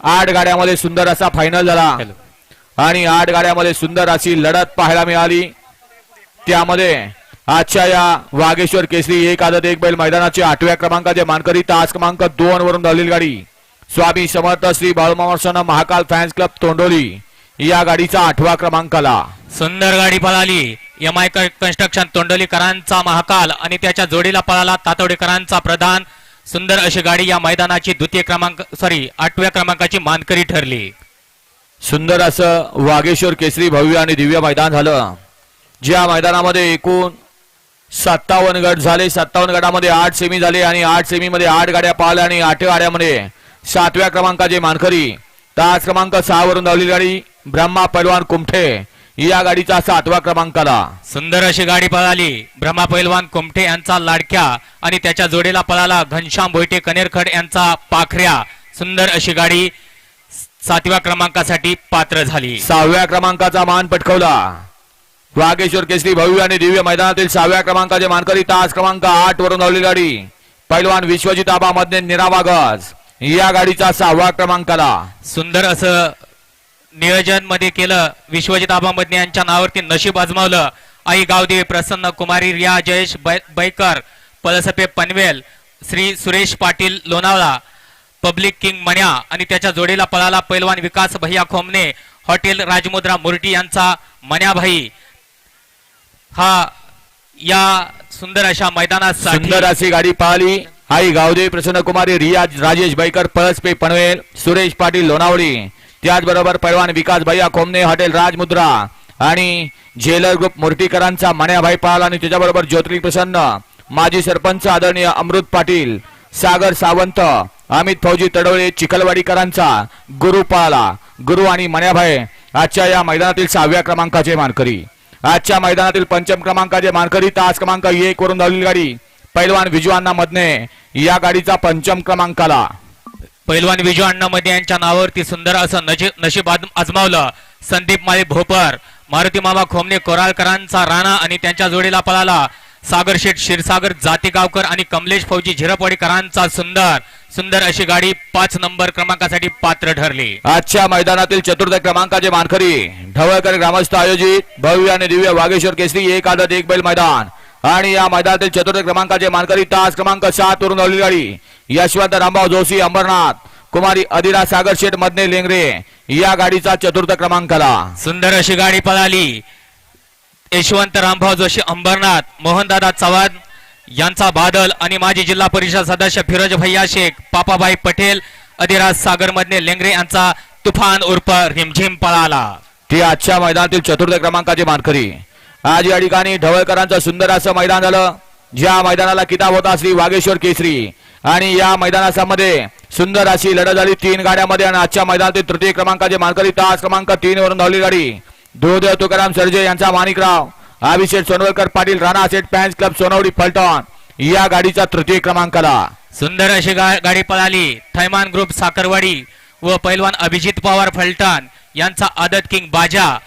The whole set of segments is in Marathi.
आठ गाड्यामध्ये सुंदर असा फायनल झाला. आणि आठ गाड्यामध्ये सुंदर अशी लढत पाहायला मिळाली. त्यामध्ये आजच्या या वागेश्वर केसरी एक आदत एक बैल मैदानाचे आठव्या क्रमांकाचे मानकरी तास क्रमांक दोन वरून धावलेली गाडी. स्वामी समर्थ श्री बाळूमावसन महाकाल फॅन्स क्लब तोंडोली या गाडीचा आठवा क्रमांकाला. सुंदर गाडी पळाली. एम आय कन्स्ट्रक्शन तोंडोलीकरांचा महाकाल आणि त्याच्या जोडीला पळाला तातोडेकरांचा प्रधान सुंदर अशी गाडी या मैदानाची द्वितीय क्रमांक सॉरी आठव्या क्रमांकाची मानकरी ठरली. सुंदर असं वागेश्वर केसरी भव्य आणि दिव्य मैदान झालं. ज्या मैदानामध्ये एकूण सत्तावन्न गट झाले सत्तावन्न गटामध्ये आठ सेमी झाले आणि आठ सेमीमध्ये आठ गाड्या पाहिल्या आणि आठव्या गाड्यामध्ये सातव्या क्रमांकाचे मानकरी. तास क्रमांक सहा वरून धावलेली गाडी ब्रह्मा पैलवान कुमठे. या गाडीचा सातवा क्रमांकाला. सुंदर अशी गाडी पळाली. ब्रह्मा पैलवान कुमठे यांचा लाडक्या आणि त्याच्या जोडीला पळाला घनश्याम भोईटे कनेरखड यांचा पाखऱ्या. सुंदर अशी गाडी सातव्या क्रमांकासाठी पात्र झाली. सहाव्या क्रमांकाचा मान पटकवला. वागेश्वर केसरी भव्य आणि दिव्य मैदानातील सहाव्या क्रमांकाचे मानकरी तास क्रमांक आठ वरून धावलेली गाडी. पैलवान विश्वजित आबा मध्ये निरावागज. या गाडीचा सहावा क्रमांकाला. सुंदर असं नियोजनमध्ये केलं. विश्वजित आबा मदने यांच्या नावावरती नशीब आजमावलं. आई गावदेवी प्रसन्न कुमारी रिया जयेश बैकर पलसपे पनवेल श्री सुरेश पाटील लोणावळा पब्लिक किंग मण्या आणि त्याच्या जोडीला पळाला पैलवान विकास भैया खोमने हॉटेल राजमुद्रा मुर्टी यांचा मण्याभाई हा या सुंदर अशा मैदानात सुंदर अशी गाडी पाहिली. आई गावदेवी प्रसन्न कुमारी रिया राजेश बैकर पळसपे पनवेल सुरेश पाटील लोणावळी. त्याचबरोबर पैलवान विकास भैया खोमने हॉटेल राजमुद्रा आणि झेलर ग्रुप मुर्टीकरांचा मण्याभाई पाल आणि त्याच्याबरोबर ज्योतिर्लिंग प्रसन्न माजी सरपंच आदरणीय अमृत पाटील सागर सावंत अमित फौजी तडवळे चिखलवाडीकरांचा गुरु पाला गुरु आणि मण्याभाई आजच्या या मैदानातील सहाव्या क्रमांकाचे मानकरी. आजच्या मैदानातील पंचम क्रमांकाचे मानकरी तास क्रमांक एक वरून धावलेली गाडी पैलवान विजू अण्णा मधने या गाडीचा पंचम क्रमांकाला. पैलवान विजू अण्णा मध्ये यांच्या नावावरती सुंदर असं नशीब आजमावलं. संदीप माळी भोपर मारुती मामा खोमने कोराळकरांचा राणा आणि त्यांच्या जोडीला पळाला. सागर शेठ क्षीरसागर जातीगावकर आणि कमलेश फौजी झिरपवाडीकरांचा सुंदर सुंदर अशी गाडी पाच नंबर क्रमांकासाठी पात्र ठरली. आजच्या मैदानातील चतुर्थ क्रमांकाचे मानकरी ढवळकर ग्रामस्थ आयोजित भव्य आणि दिव्य वागेश्वर केसरी एक आदत एक बैल मैदान. आणि या मैदानातील चतुर्थ क्रमांकाचे मानकरी तास क्रमांक सात वरून गाडी. यशवंत रामभाऊ जोशी अंबरनाथ कुमारी अधिरा सागर शेठ मधने लेंगरे या गाडीचा चतुर्थ क्रमांकाला सुंदर अशी गाडी पळाली. यशवंत रामभाऊ जोशी अंबरनाथ मोहनदादा चव्हाण यांचा बादल आणि माजी जिल्हा परिषद सदस्य फिरोज भैया शेख पापाभाई पटेल अधिराज सागर मधने लेंगरे यांचा तुफान उर्फ रिमझिम पळाला. ती आजच्या मैदानातील चतुर्थ क्रमांकाचे मानकरी. आज या ठिकाणी ढवळकरांचं सुंदर असं मैदान झालं. ज्या मैदानाला किताब होता श्री वागेश्वर केसरी. आणि या मैदानामध्ये सुंदर अशी लढत झाली. तीन गाड्यामध्ये आणि आजच्या मैदानातील तृतीय क्रमांकाचे मानकरी तास क्रमांक तीन वरून धावली गाडी. दुर्देव तुकाराम सर्जे यांचा माणिकराव. अभिषेक सोनवलकर पाटील राणा सेट फॅन्स क्लब सोनवडी फलटण. या गाडीचा तृतीय क्रमांकाला. सुंदर अशी गा- गाडी पळाली. थैमान ग्रुप साखरवाडी व पैलवान अभिजित पवार फलटण यांचा आदत किंग बाजा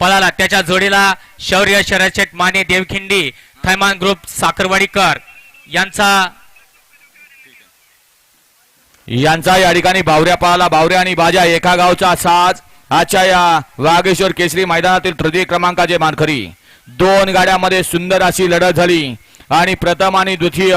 पळाला. त्याच्या जोडीला शौर्य शरदशेठ माने देवखिंडी थैमान ग्रुप साखरवाडीकर यांचा यांचा या ठिकाणी बावऱ्या पाहला बावऱ्या आणि बाजा एका गावचा साज. आजच्या या वागेश्वर केसरी मैदानातील तृतीय क्रमांकाचे मानकरी. दोन गाड्यामध्ये सुंदर अशी लढत झाली. आणि प्रथम आणि द्वितीय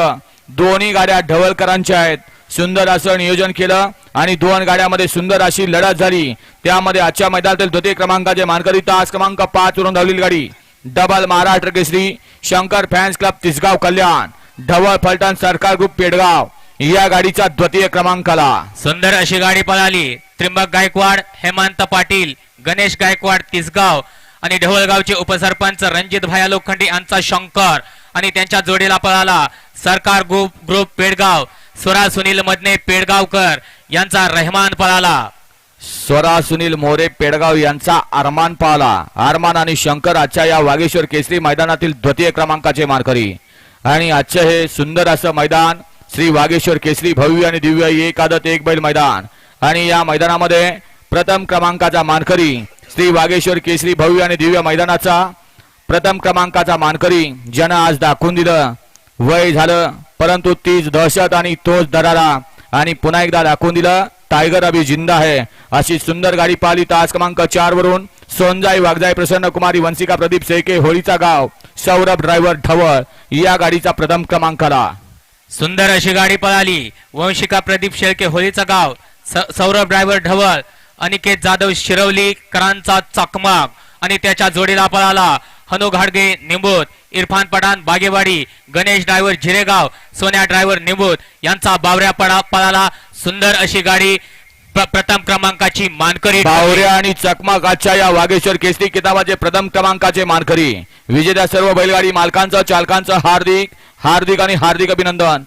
दोन्ही गाड्या ढवळकरांच्या आहेत. सुंदर असं नियोजन केलं आणि दोन गाड्यामध्ये सुंदर अशी लढत झाली. त्यामध्ये आजच्या मैदानातील द्वितीय क्रमांकाचे मानकरी तास क्रमांक पाच वरून धावलेली गाडी. Double Maharashtra Kesari Shankar fans club Tisgaon Kalyan. Dhaval Phaltan सरकार ग्रुप पेडगाव. या गाडीचा द्वितीय क्रमांकाला. सुंदर अशी गाडी पळाली. त्रिंबक गायकवाड हेमंत पाटील गणेश गायकवाड तिसगाव आणि ढवळगावचे उपसरपंच रणजित भाया लोखंडे यांचा शंकर आणि त्यांच्या जोडीला पळाला सरकार ग्रुप ग्रुप पेडगाव. स्वरा सुनील मधने पेडगावकर यांचा रहमान पळाला. स्वरा सुनील मोरे पेडगाव यांचा आरमान पाहला आरमान आणि शंकर आजच्या या वागेश्वर केसरी मैदानातील द्वितीय क्रमांकाचे मानकरी. आणि आजचे हे सुंदर असं मैदान श्री वागेश्वर केसरी भव्य आणि दिव्य एक आदत एक बैल मैदान. आणि या मैदानामध्ये प्रथम क्रमांकाचा मानकरी श्री वागेश्वर केसरी भव्य आणि दिव्य मैदानाचा प्रथम क्रमांकाचा मानकरी ज्यानं आज दाखवून दिलं. वय झालं परंतु तीच दहशत आणि तोच दरारा आणि पुन्हा एकदा दाखवून दिलं टायगर अभी जिंदा है. अशी सुंदर गाडी पाहिली तास क्रमांक चार वरून सोनजाई वागजाई प्रसन्न कुमारी वंशिका प्रदीप सेके होळीचा गाव सौरभ ड्रायव्हर ढवळ या गाडीचा प्रथम क्रमांक आला सुंदर अशी गाडी पळाली. वंशिका प्रदीप शेळके होलीचं गाव. स- सौरभ ड्रायव्हर ढवळ. अनिकेत जाधव शिरवली करांचा चकमक आणि त्याच्या जोडीला पळाला. हनु घाडगे निंबूत इरफान पठाण बागेवाडी. गणेश ड्रायव्हर झिरेगाव सोन्या ड्रायव्हर निंबूत यांचा बावऱ्या पळा पळाला. सुंदर अशी गाडी. प्रथम क्रमांकाची मानकरी ठरली. बावऱ्या आणि चकमकाच्या या वागेश्वर केसरी किताबाचे प्रथम क्रमांकाचे मानकरी विजेत्या सर्व बैलगाडी मालकांचं चालकांचं हार्दिक हार्दिक आणि हार्दिक अभिनंदन